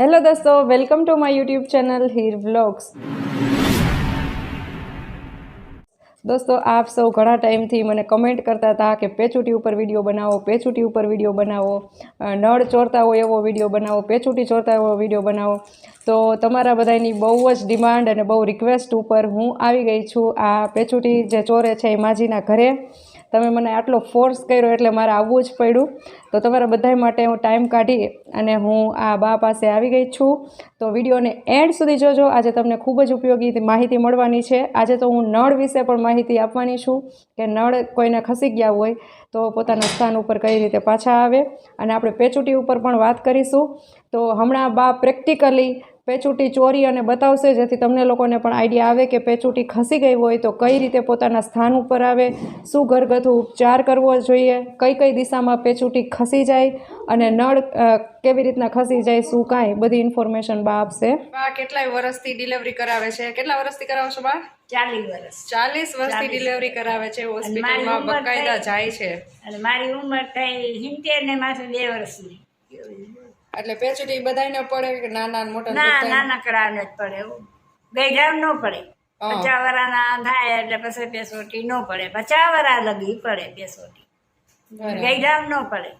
Hello દોસ્તો welcome to my YouTube channel Heer vlogs દોસ્તો આપ સૌ ઘણા ટાઈમથી મને કમેન્ટ કરતા હતા કે પેચુટી ઉપર વીડિયો બનાવો પેચુટી ઉપર વીડિયો બનાવો નળ ચોરતા હોય એવો વીડિયો બનાવો, પેચુટી ચોરતા એવો વીડિયો બનાવો. તો તમારા બધાની બહુ જ ડિમાન્ડ અને બહુ રિક્વેસ્ટ ઉપર હું આવી ગઈ છું આ પેચુટી જે ચોરે છે એ માજીના ઘરે. તમે મને આટલો ફોર્સ કર્યો એટલે મારે આવવું જ પડ્યું. તો તમારા બધા માટે હું ટાઈમ કાઢી અને હું આ બા પાસે આવી ગઈ છું. તો વિડીયોને એન્ડ સુધી જોજો. આજે તમને ખૂબ જ ઉપયોગી માહિતી મળવાની છે. આજે તો હું નળ વિશે પણ માહિતી આપવાની છું કે નળ કોઈને ખસી ગયા હોય તો પોતાના સ્થાન ઉપર કઈ રીતે પાછા આવે. અને આપણે પેચુટી ઉપર પણ વાત કરીશું. તો હમણાં બા પ્રેક્ટિકલી પેચુટી ચોરી અને બતાવશે જેથી તમને લોકોને પણ આઈડિયા આવે કે પેચુટી ખસી ગઈ હોય તો કઈ રીતે પોતાના સ્થાન ઉપર આવે શું ઘરગથ્થુ ઉપચાર કરવો જોઈએ કઈ કઈ દિશામાં પેચુટી ખસી જાય અને નળ કેવી રીતના ખસી જાય શું કાંઈ બધી ઇન્ફોર્મેશન બા આપશે. બા કેટલાય વર્ષથી ડિલિવરી કરાવે છે? કેટલા વર્ષથી કરાવો છો બા? ચાલીસ વર્ષ ચાલીસ વર્ષથી ડિલિવરી કરાવે છે હોસ્પિટલમાં બકાયદા જાય છે. અને મારી ઉંમર થઈ સિત્તેર ને માથે બે વર્ષની એટલે પેચુટી બધાને પડે કે નાના મોટા ને ના બધાયને? નાનકડાને જ પડે એવું. ગઈઢામ ન પડે. પચાસ વરાના થાય એટલે પછી પેસોટી ન પડે. પચાસ વરા લગી પડે પેસોટી. ગઈઢામ ન પડે.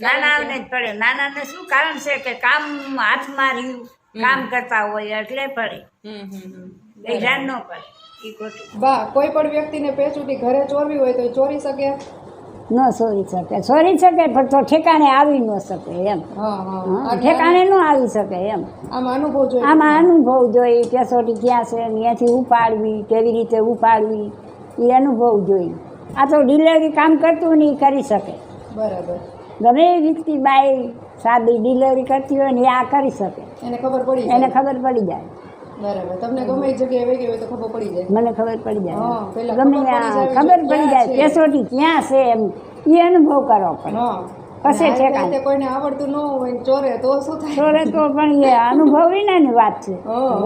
નાનાને જ પડે. નાનાને શું કારણ છે કે કામ હાથમાં રહ્યું. કામ કરતા હોય એટલે પડે. હમ ન પડે. બા કોઈ પણ વ્યક્તિને પેચુટી ઘરે ચોરવી હોય તો ચોરી શકે? ન સોરી શકે. સોરી શકે પણ તો ઠેકાણે આવી ન શકે એમ. ઠેકાણે ન આવી શકે એમ. આમ અનુભવ જોઈએ. કેસોટી ક્યાં છે ત્યાંથી ઉપાડવી કેવી રીતે ઉપાડવી એ અનુભવ જોઈએ. આ તો ડિલિવરી કામ કરતું નહીં કરી શકે. બરાબર. ગમે એ વ્યક્તિ બાય સાદી ડિલિવરી કરતી હોય ને એ આ કરી શકે. એને ખબર પડી એને ખબર પડી જાય. બરાબર. તમને ગમે એ જગ્યાએ હોય તો ખબર પડી જાય. મને ખબર પડી જાય. ગમે ખબર પડી જાય કેસોટી ક્યાં છે એમ. એ અનુભવ કરવો પડે. કશે ઠેકાણે. કોઈને આવડતું ન હોય ચોરે તો શું થાય? તો પણ એ અનુભવ વિનાની વાત છે.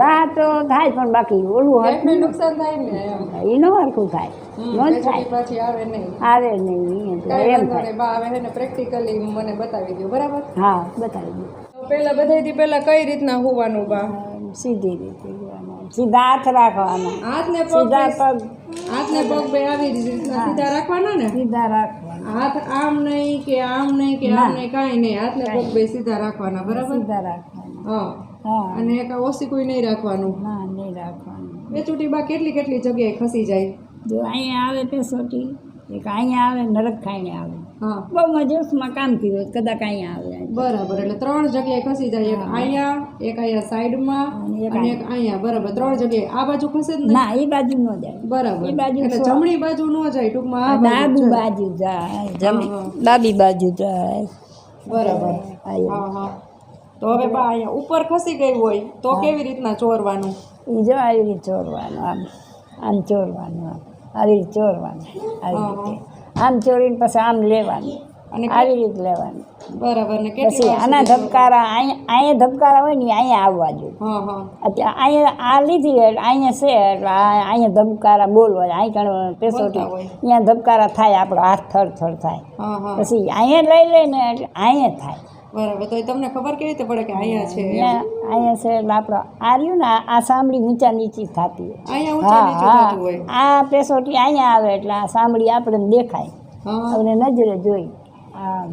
રાહ તો થાય પણ બાકી ઓલું હરખું નુકસાન થાય ને એમ. એ ન હરખું થાય. ન થાય. પાછી આવે નહીં. આવે નહીં એમ થાય. આવે ને પ્રેક્ટિકલી મને બતાવી દો બરાબર? હા બતાવી તો પહેલા બધાયથી પહેલા કઈ રીતના હોવાનું બા? સીધી રીતે જવાના સીધા હાથ રાખવાના. હાથને સીધા પગ. હાથને પગ બે આવી રીતના સીધા રાખવાના ને? સીધા રાખવાના. હાથ આમ નહીં કે આમ નહીં કે આમ નહીં કાંઈ નહીં. હાથને પગ બે સીધા રાખવાના બરાબર? સીધા રાખવાના. હા. હા. અને ઓછી કોઈ નહીં રાખવાનું. ના નહીં રાખવાનું. બે ચૂંટી બા કેટલી કેટલી જગ્યાએ ખસી જાય? જો અહીંયા આવે પેસોટી એક અહીંયા આવે નરક ખાઈને આવે. હા બહુ મજૂસમાં કામ થયું કદાચ અહીંયા આવે બરાબર એટલે ત્રણ જગ્યાએ ખસી જાય એક અહીંયા એક અહીંયા સાઈડમાં અને એક અહીંયા. બરાબર ત્રણ જગ્યાએ. આ બાજુ ખસે જ ના એ બાજુ ન જાય. બરાબર. એ બાજુ એટલે જમણી બાજુ ન જાય ટૂંકમાં આ બાજુ ડાબી બાજુ જાય જમણી ડાબી બાજુ જાય. બરાબર. હા હા તો હવે બા અહીંયા ઉપર ખસી ગઈ હોય તો કેવી રીતના ચોરવાનું? એ જો આવી રીતે ચોરવાનું આમ આમ ચોરવાનું આમ. આવી રીતે ચોરવાનું આવી રીતે. આમ ચોરીને પછી આમ લેવાનું. અને આવી રીતે લેવાનું. બરાબર ને પછી આના ધબકારા અહીંયા અહીંયા ધબકારા હોય ને અહીંયા આવવા જોઈએ. અહીંયા આ લીધી એટલે અહીંયા છે એટલે અહીંયા ધબકારા બોલવા અહીં કણ પેસોટી અહીંયા ધબકારા થાય આપણો હાથ થર થર થાય. પછી અહીંયા લઈ લઈને એટલે અહીંયા થાય. બરાબર તો તમને ખબર કેવી રીતે પડે કે અહીંયા છે અહીંયા છે એટલે આપણો આર્યું ને આ- સાંભળી ઊંચા નીચી થતી હોય. આ પેસોટી અહીંયા આવે એટલે આ સાંભળી આપણને દેખાય. આપણે નજરે જોઈ આ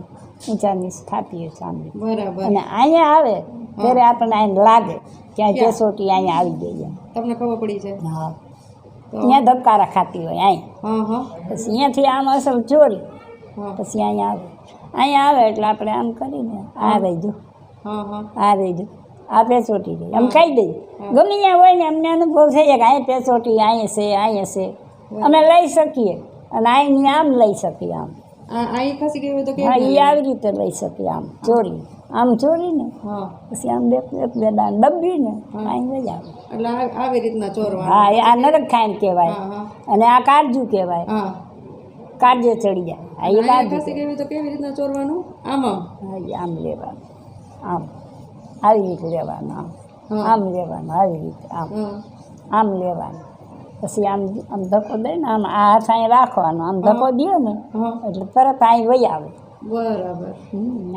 ઊંચા નીચ થતી હોય સાંભળી. બરાબર. અને અહીંયા આવે ત્યારે આપણને અહીંયા લાગે કે આ પેસોટી અહીંયા આવી ગઈ. તમને ખબર પડી છે હા. અહીંયા ધબકારા ખાતી હોય અહીંયા હા હા. પછી અહીંયાથી આમ અસલ ચોરી. પછી અહીંયા આવે. અહીંયા આવે એટલે આપણે આમ કરીને આવે જો. આવે જો. આ પેસોટી રહી આમ કહી દઈએ. ગમે ત્યાં હોય ને અમને અનુભવ થઈ જાય કે અહીંયા પેસોટી અહીંયા છે અહીંયા છે. અમે લઈ શકીએ. અને અહીં આમ લઈ શકીએ આમ. ગઈ હા એ આવી રીતે લઈ શકીએ આમ. ચોરી આમ ચોરીને ને પછી આમ બે એક બે દાન ડબ્બી ને અહીં લઈ આવે. એટલે આવી રીતના ચોરવા હા એ આ નરક ખાઈને કહેવાય. અને આ કાળજુ કહેવાય. હા કાળજે ચડી જાય. આ ગઈ હોય તો કેવી રીતના ચોરવાનું? આમ આમ? લેવાનું. આમ. આવી રીતે લેવાનું આમ. આમ લેવાનું આવી રીતે આમ. આમ લેવાનું. પછી આમ આમ ધક્કો દે ને આમ આ હાથ અહીં રાખવાનો. આમ ધક્કો દે ને એટલે તરત અહીં વહી આવે. બરાબર.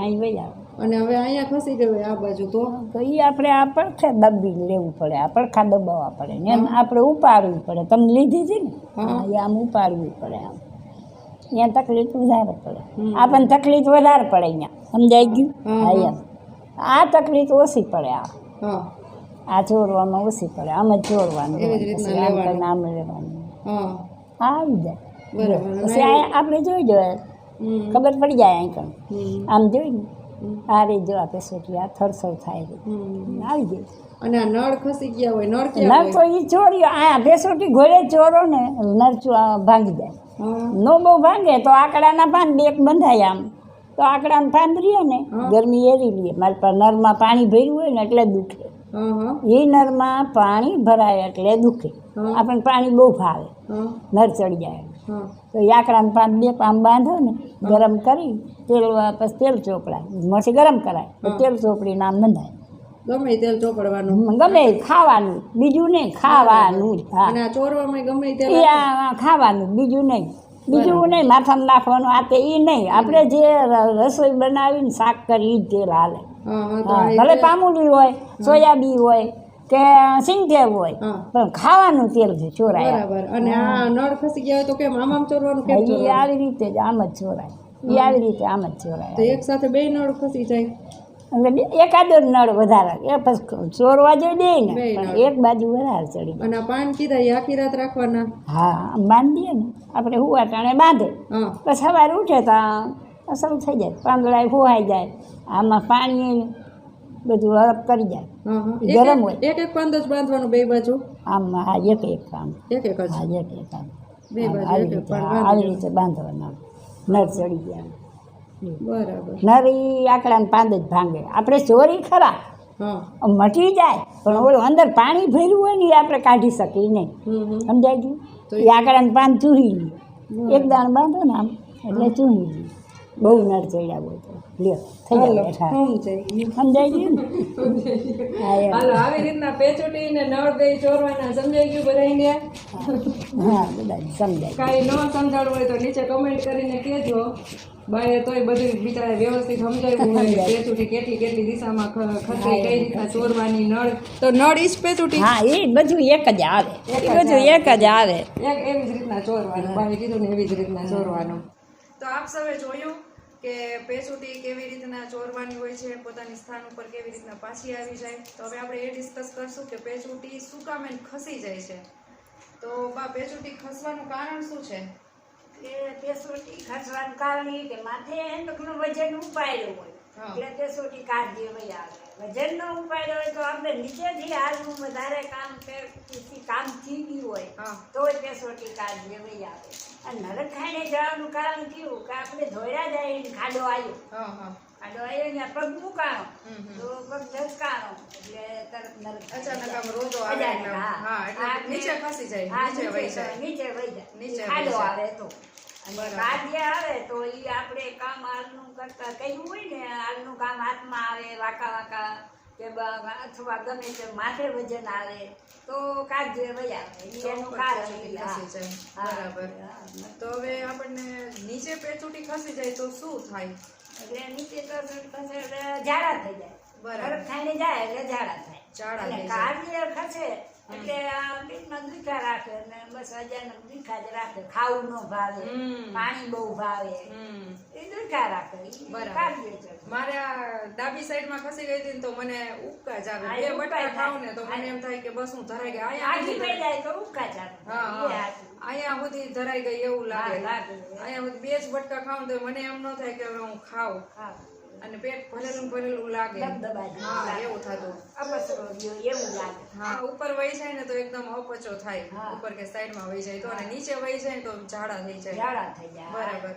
અહીં વહી આવે. અને હવે અહીંયા ખસી ગયો આ બાજુ તો? તો એ આપણે આ પડખે દબી લેવું પડે. આ પડખા દબાવવા પડે ને. એમ આપણે ઉપાડવી પડે. તમે લીધી હતી ને? એ આમ ઉપાડવી પડે આમ. અહીંયા તકલીફ વધારે પડે. આપણને તકલીફ વધારે પડે અહીંયા. સમજાઈ ગયું? હા એમ. આ તકલીફ ઓછી પડે આ. આ જોડવામાં ઓછી પડે. આમ જ જોડવાનું આમ લેવાનું. કરીને આમ લેવાનું હા. આવી જાય. બરાબર. પછી અહીંયા આપણે જોઈ જોઈએ ખબર પડી જાય અહીં કણ. આમ આમ જોઈને આ રીતે જો આપણે સોટી આ થરસર થાય આવી જાય. અને આ નળ ખસી ગયા હોય નળ ક્યાં ક્યાં તો એ ચોર્યો આ ભેસોટી ઘોડે ચોરો ને નળ ભાંગી જાય નો બહુ ભાંગે તો આકડાના પાન બે બંધાય આમ. તો આકડા પાન રહીએ ને ગરમી એરી લઈએ મારી પર નરમાં પાણી ભર્યું હોય ને એટલે દુખે. એ નરમાં પાણી ભરાય એટલે દુખે. આપણને પાણી બહુ ભાવે. નળ નર ચડી જાય. તો એ આકડાના પાન બે પાન બાંધો ને ગરમ કરી તેલ પછી તેલ ચોપડાય. પછી ગરમ કરાય તેલ ચોપડી આમ બંધાય. ગમે તેલ ચોપડવાનું ગમે ખાવાનું બીજું નહીં ખાવાનું જ અને ચોરવામાં ગમે તેલ ખાવાનું બીજું નહીં. બીજું નહીં માથામાં નાખવાનું આ તે એ નહીં. આપણે જે રસોઈ બનાવીને શાક કરી જ તેલ હાલે. ભલે પામુલી હોય સોયાબી હોય કે સિંગતેલ હોય પણ ખાવાનું તેલ છે ચોરાય. બરાબર. અને આ નળ ખસી ગયા હોય તો કેમ? આમ આમ ચોરવાનું કેમ એ આવી રીતે જ આમ જ ચોરાય. એ આવી રીતે આમ જ ચોરાય. તો એક સાથે બે નળ ખસી જાય. એકાદો જ નળ વધારે એ પછી ચોરવા જોઈએ દે ને. પણ એક બાજુ વધારે ચડી અને પાન કીધા આખી રાત રાખવાના? હા બાંધીએ ને. આપણે હુવા ટાણે બાંધે. પછી સવારે ઉઠે તો અસર થઈ જાય. પાંદડા હોવાઈ જાય. આમાં પાણી બધું હરપ કરી જાય. ગરમ હોય. એક એક પાંદ જ બાંધવાનું બે બાજુ? આમ હા એક એક કામ એક એક હા એક એક કામ આવી રીતે બાંધવાના. નળ ચડી ગયા બરાબર. નરી ઈ આકડાને પાંદ જ ભાંગે. આપણે ચોરી ખરા. મટી જાય. પણ ઓલું અંદર પાણી ભર્યું હોય ને એ આપણે કાઢી શકીએ નહીં. સમજાય ગયું? એ આકડાને પાન ચૂરી લે એક દાણ બાંધો ને આમ એટલે ચૂરી લે બહુ નર ચડ્યા હોય તો. લ્યો થઈ ગયું. ને? હા એમ. હાલો આવી રીતના પેચોટી ને નળ બે ચોરવાના સમજાઈ ગયું બધાને હા બધા સમજાય કાંઈ ન સમજાડવું હોય તો નીચે કમેન્ટ કરીને કહેજો. બાએ તોય બધું બિચારા વ્યવસ્થિત સમજાવ્યું હોય. પેચુટી કેટલી કેટલી દિશામાં ખ- ખસે કઈ રીતના ચોરવાની નળ. તો નળ ઈ પેચુટી હા એ બધું એક જ આવે. એ બધું એક જ આવે. એક એવી જ રીતના ચોરવાનું. બાએ કીધું ને એવી જ રીતના ચોરવાનું. તો આપ સૌએ જોયું કે પેચુટી કેવી રીતના ચોરવાની હોય છે પોતાની સ્થાન ઉપર કેવી રીતના પાછી આવી જાય? તો હવે આપણે એ ડિસ્કસ કરશું કે પેચુટી શું કામ ખસી જાય છે. તો બા પેચુટી ખસવાનું કારણ શું છે? એ પેસોટી ખસવાનું કારણ એ કે માથે એનું વજન ઉપાડ્યું હોય. એટલે પેસોટી કાઢી વહી આવે. વજન નો ઉપાડ્યો હોય તો આપણે નીચેથી હાલવું વધારે કામ કે થી કામ થઈ ગયું હોય તો તોય પેસોટી કાઢી વહી આવે. અને નરખાઈને જવાનું કારણ કેવું? કે આપણે ધોયા જાય ને ખાડો આવ્યો ખાડો આવ્યો ને પગ મુકાણો હમ, હમ. તો પગ ધસકાણો એટલે તરત નરક અચાનક આમ રોદો આવે હા. હા, એટલે નીચે ખસી જાય, નીચે વહી જાય. નીચે વહી જાય. નીચે ખાડો આવે તો. અને આવે તો ઈ આપણે કામ હાલનું કરતા કયું હોય ને હાલનું કામ હાથમાં આવે વાંકા વાંકા કે અથવા ગમે તે માથે વજન આવે તો કાજે વયા એનું કારણ બરાબર. તો હવે આપણને નીચે પેચુટી ખસી જાય તો શું થાય? એટલે નીચે તો ઝાડા થઈ જાય. બરફ ખાઈને જાય એટલે ઝાડા થાય. જાય. કાર્ડિયો ખસે એટલે આ પેટમાં દુખા રાખે અને બસ અચાનક દુખા જ રાખે. ખાવું ન ભાવે. પાણી બહુ ભાવે. મારે ડાબી સાઈડમાં ખસી ગઈ હતી તો મને ઉબકા જ બે ને તો. મને એમ થાય કે બસ હું ધરાઈ ગઈ. અહીંયા તો હા. અહીંયા સુધી ધરાઈ ગઈ એવું લાગે. અહીંયા સુધી બે જ બટકા ખાઉં તો મને એમ ન થાય કે હવે હું ખાઉં. અને પેટ ભરેલું ભરેલું લાગે. હા એવું થતું. એવું લાગે. હા ઉપર વહી જાય ને તો એકદમ અપચો થાય. ઉપર કે સાઈડમાં વહી જાય તો અને નીચે વહી જાય તો ઝાડા થઈ જાય. ઝાડા થઈ જાય. બરાબર.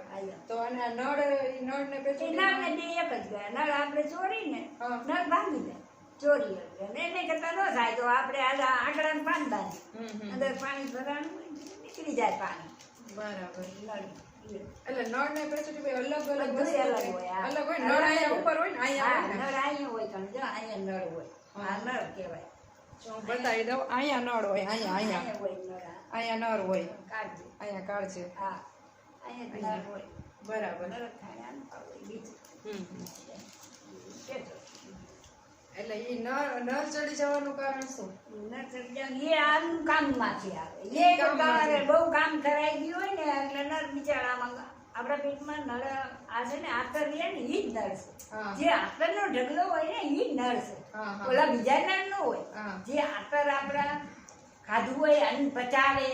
તો અને નળ નળ ને પેચું નળ ને બે એક જ ગયા. નળ આપણે ચોરી ને નળ બાંધી દે. ચોરી એને કરતા ન થાય તો આપણે આ આંકડાને પાણી બાંધી અંદર પાણી ભરાણું નીકળી જાય પાણી. બરાબર. નળ એટલે નળ ને બે અલગ અલગ અલગ હોય, અલગ હોય નળ અહીંયા ઉપર હોય ને અહીંયા નળ અહીંયા હોય તમે જો અહીંયા નળ હોય. આ નળ કહેવાય. હું બતાવી દઉં અહીંયા નળ હોય અહીંયા અહીંયા અહીંયા નળ. અહીંયા હોય. અહીંયા કાઢજે હા. અહીંયા નળ હોય. બરાબર. બીજું. હમ. એટલે ઈ નળ નર ચડી જવાનું કારણ શું? નર એ આનું કામમાંથી આવે. એ. તમારે બહુ કામ કરાઈ ગયું હોય ને એટલે નર બિચારામાં આપણા પેટમાં નળ આ છે ને આતર રહે ને ઈ જ નળ છે. જે આતરનો ઢગલો હોય ને ઈ જ નળ છે. ઓલા બીજા નર નો હોય જે આતર આપણા ખાધું હોય અને પચાવે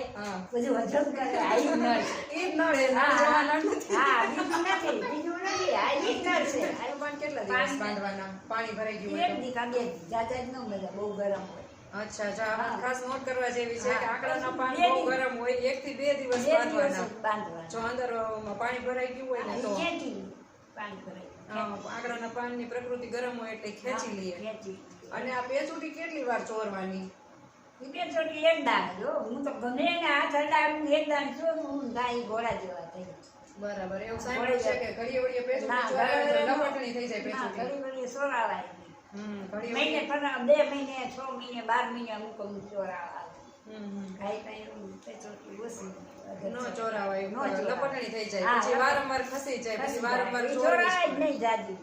બધું હજમ કરે આ નળ ઈ જ નળ એ હા, બીજું નથી બીજું નથી આ એ જ નળ છે. પણ કેટલા દિવસ બાંધવાના? પાણી ભરાઈ ગયું એક દી કાગે જાજા જ ન મજા બહુ ગરમ હોય. અચ્છા જો ખાસ નોટ કરવા જેવી છે કે આકડાના પાણી બહુ ગરમ હોય એક થી બે દિવસ બાંધવાના. જો અંદર પાણી ભરાઈ ગયું હોય ને તો? પાણી ભરાય આકડાના પાનની પ્રકૃતિ ગરમ હોય એટલે ખેંચી લઈએ અને આ પેચુટી કેટલી વાર ચોરવાની? બે ચોટી એક દાણ જો હું તો ગમે એને હાથ હું એક દાણ છું હું ગાય ઘોડા જેવા થઈ બરાબર એવું સાંભળ્યું છે કે ઘડી વળીએ પેસું લપટણી થઈ જાય પેસું ઘડી ઘડીએ સોરાવાય મહિને વળીએ બે મહિને છ મહિને બાર મહિને અમુક અમુક ચોરાવા કાંઈ પેચોટી ઓછી નો ચોરાવાય નો લપટણી થઈ જાય પછી વારંવાર ખસી જાય પછી વારંવાર ચોરાય જ નહીં જાજી.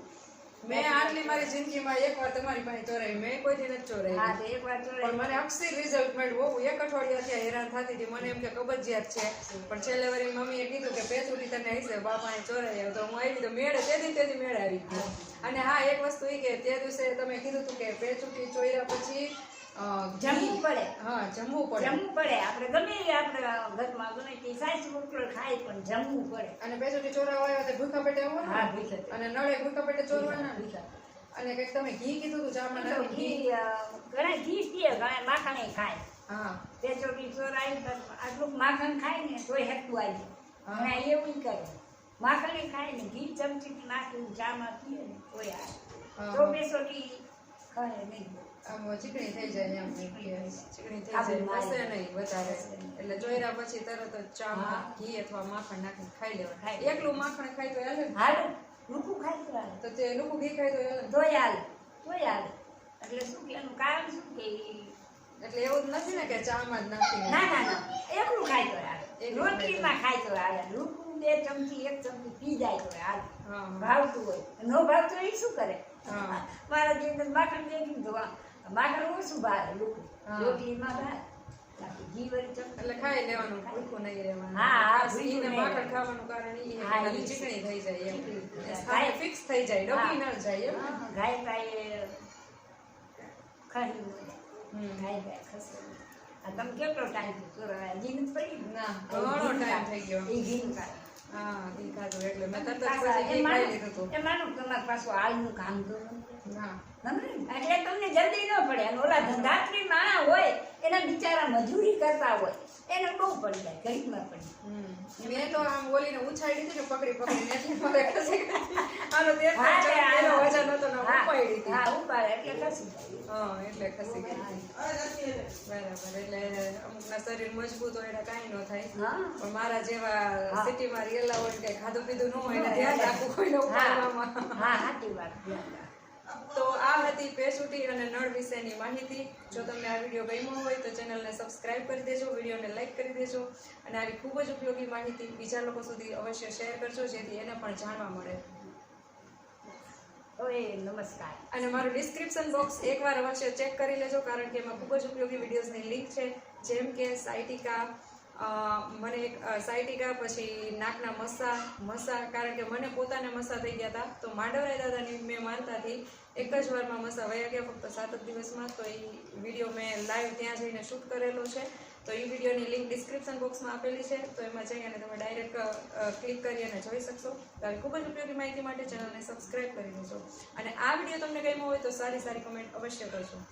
મેં આટલી મારી જિંદગીમાં એકવાર તમારી પાસે ચોરાઈ મેં કોઈ દી નથી ચોરાવી હા તો એક વાર પણ મને અક્ષર રિઝલ્ટ મળ્યું. હું એક અઠવાડિયા ત્યાં હેરાન થતી હતી. મને એમ કે કબજિયાત છે. પણ છેલ્લે વળી મમ્મીએ કીધું કે પેચુટી તને હશે બાપાને ચોરાઈ આવ્યો. તો હું આવી તો મેળે તેથી તેથી મેળે આવી અને હા એક વસ્તુ એ કે તે દિવસે તમે કીધું હતું કે પેચુટી ચોર્યા પછી જમવું પડે. હા જમવું પડે. જમવું પડે. આપણે ગમે એ આપણે ઘરમાં ગમે તે સાસ રોટલો ખાય પણ જમવું પડે. અને પેચુટી ચોરા હોય તો ભૂખા પેટે આવો હા ભૂખે અને નળે ભૂખા પેટે ચોરવાના? ભૂખા. અને કંઈક તમે ઘી કીધું હતું ચામાં ઘી ઘણા ઘી પીએ ઘણા માખણે ખાય. હા. બે ચોટી ચોરાય આટલું માખણ ખાય ને તોય હેતું આવી અને એવું કરે. માખણે ખાય ને ઘી ચમચી નાખીને ચામાં પીએ ને હા, આવે તો બેસો ઘી ખાય નહીં. આમ ચીકણી થઈ જાય એમ ચીકણી થઈ જાય. નહીં વધારે. એટલે જોયરા પછી તરત જ ચામાં ઘી અથવા માખણ નાખીને ખાઈ લેવાનું. એકલું માખણ ખાય તો હાલે ને? હાલો. રૂખું ખાય તો હાલે તો તે લોકો ઘી ખાય તો હાલે એટલે શું કે એનું કારણ શું કે એટલે એવું જ નથી ને કે ચામાં જ નાખી ના ના ના. એકલું ખાય તો હાલે. રોટલીમાં ખાય તો હાલે. રૂખું બે ચમચી એક ચમચી પી જાય તો હાલે. ભાવતું હોય. નો ભાવતું હોય એ શું કરે. મારા જે અંદર માખણ જે કીધું માખણ ઓછું બાકી ઘી વળી ચમચી એટલે ખાઈ લેવાનું ભૂખું નહીં રહેવાનું. હા, હા, ખાસ ભૂખ્યું ઈને નહીં માખણ ખાવાનું કારણ ઈ હા, કે ઈ ખાલી છે. ચીકણી થઈ જાય એમ. ચીકણી થઈ જાય. ખાલી ફિક્સ થઈ જાય ડબી ન જાય એમ. ગાય ગાય ખાઈ હમ. ગાય ગાય ખસે. આ તમે કેટલો ટાઈમ પડી ના, ઘણો થઈ ગયો. એ. હા એટલે મેં તરત જ એ માનું- તમારે પાછું હાલનું કામ કરું ના? એટલે તમને જલ્દી ન પડે. અને ઓલા ધંધાત્રી માણા હોય એના બિચારા મજૂરી કરતા હોય એને બહુ પડી જાય ગરીબમાં પડી મેં તો આમ ઓલીને ઉછાળી દીધી ને પકડી પકડીને એટલે મારે ખસી આનો તે હા, ચાર હા, કિલો હા. વજન હતો ને ઉપાડી દીધી. હા ઉપાડે એટલે ખસી હા, એટલે ખસી ગઈ. બરાબર એટલે અમુકના શરીર મજબૂત હોય એટલે કાંઈ ન થાય. પણ મારા જેવા. સિટીમાં રહેલા હોય કે ખાધું પીધું ન હોય એટલે ધ્યાન રાખવું હોય ને ઉપાડવામાં. હા સાચી વાત. તો આ હતી પેસુટી અને નળ વિશેની માહિતી. જો તમને આ વીડિયો ગમ્યો હોય તો ચેનલને સબસ્ક્રાઇબ કરી દેજો વિડીયોને લાઇક કરી દેજો અને આવી ખૂબ જ ઉપયોગી માહિતી બીજા લોકો સુધી અવશ્ય શેર કરજો જેથી એને પણ જાણવા મળે. ઓય નમસ્કાર. અને મારું ડિસ્ક્રિપ્શન બોક્સ એકવાર અવશ્ય ચેક કરી લેજો કારણ કે એમાં ખૂબ જ ઉપયોગી વિડીયોઝની લિંક છે જેમ કે સાયટિકા મને એક સાયટિકા પછી નાકના મસા મસા, કારણ કે મને પોતાને મસા થઈ ગયા હતા તો માંડવરાય દાદાની મેં માનતાથી એક જ વારમાં મસા વયા ગયા, ફક્ત સાત જ દિવસમાં. તો એ વીડિયો મેં લાઈવ ત્યાં જઈને શૂટ કરેલો છે. તો એ વિડીયોની લિંક ડિસ્ક્રિપ્શન બોક્સમાં આપેલી છે. તો એમાં જઈ અને તમે ડાયરેક્ટ ક્લિક કરી અને જોઈ શકશો. તો આવી ખૂબ જ ઉપયોગી માહિતી માટે ચેનલને સબસ્ક્રાઇબ કરી દેજો. અને આ વીડિયો તમને ગમ્યો હોય તો સારી સારી કમેન્ટ અવશ્ય કરજો.